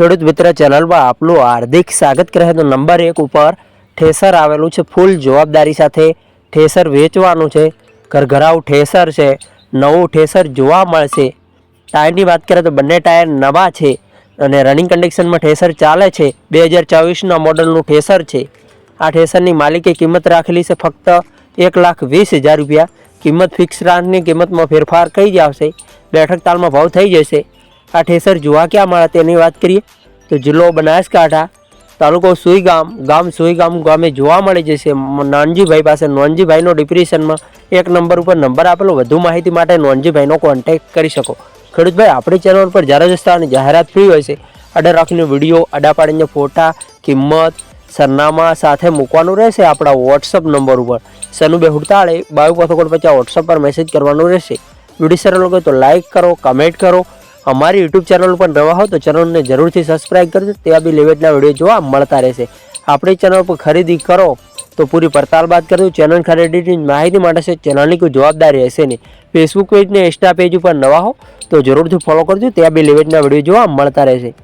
ખેડૂત મિત્ર ચેનલમાં આપનું હાર્દિક સ્વાગત કરે તો નંબર એક ઉપર ઠેસર આવેલું છે. ફૂલ જવાબદારી સાથે ઠેસર વેચવાનું છે. ઘરઘરાવ ઠેસર છે. નવું ઠેસર જોવા મળશે. ટાયરની વાત કરીએ તો બંને ટાયર નવા છે અને રનિંગ કન્ડિશનમાં ઠેસર ચાલે છે. બે હજાર ચોવીસના મોડલનું ઠેસર છે. આ ઠેસરની માલિકે કિંમત રાખેલી છે ફક્ત એક લાખ વીસ હજાર રૂપિયા. કિંમત ફિક્સ રાખની કિંમતમાં ફેરફાર થઈ જ આવશે. બેઠક તાલમાં ભાવ થઈ જશે. આ ઠેસર જોવા ક્યાં મળે તેની વાત કરીએ? તો જિલ્લો બનાસકાંઠા તાલુકો સુઈગામ, ગામ સુઈગામ ગામે જોવા મળી જશે. નાનજીભાઈ પાસે, નોનજીભાઈનો ડિપ્રેશનમાં એક નંબર ઉપર નંબર આપેલો. વધુ માહિતી માટે નોનજીભાઈનો કોન્ટેક્ટ કરી શકો. ખેડૂતભાઈ, આપણી ચેનલ પર જ્યારે જસ્તાની જાહેરાત ફ્રી હોય છે અડર રાખીને વીડિયો અડા પાડીને ફોટા, કિંમત, સરનામા સાથે મૂકવાનું રહેશે આપણા વોટ્સઅપ નંબર ઉપર. સનુબે હુડતાળે બાયુ પથકોડ પછી વોટ્સઅપ પર મેસેજ કરવાનું રહેશે. વીડિયો સરળ લોકો તો લાઇક કરો કમેન્ટ કરો અમારી યુટ્યુબ ચેનલ પર નવા હો તો ચેનલને જરૂરથી સબસ્ક્રાઇબ કરજો. ત્યાં બી લેવેટના વીડિયો જોવા મળતા રહેશે. આપણી ચેનલ પર ખરીદી કરો તો પૂરી પડતાલ બાદ કરજો. ચેનલ ખરીદીની માહિતી માટે છે ચેનલની કોઈ જવાબદારી હશે નહીં. ફેસબુક પેજ ને ઇન્સ્ટા પેજ ઉપર નવા હો તો જરૂરથી ફોલો કરજો. ત્યાં બી લેવેટના વીડિયો જોવા મળતા રહેશે.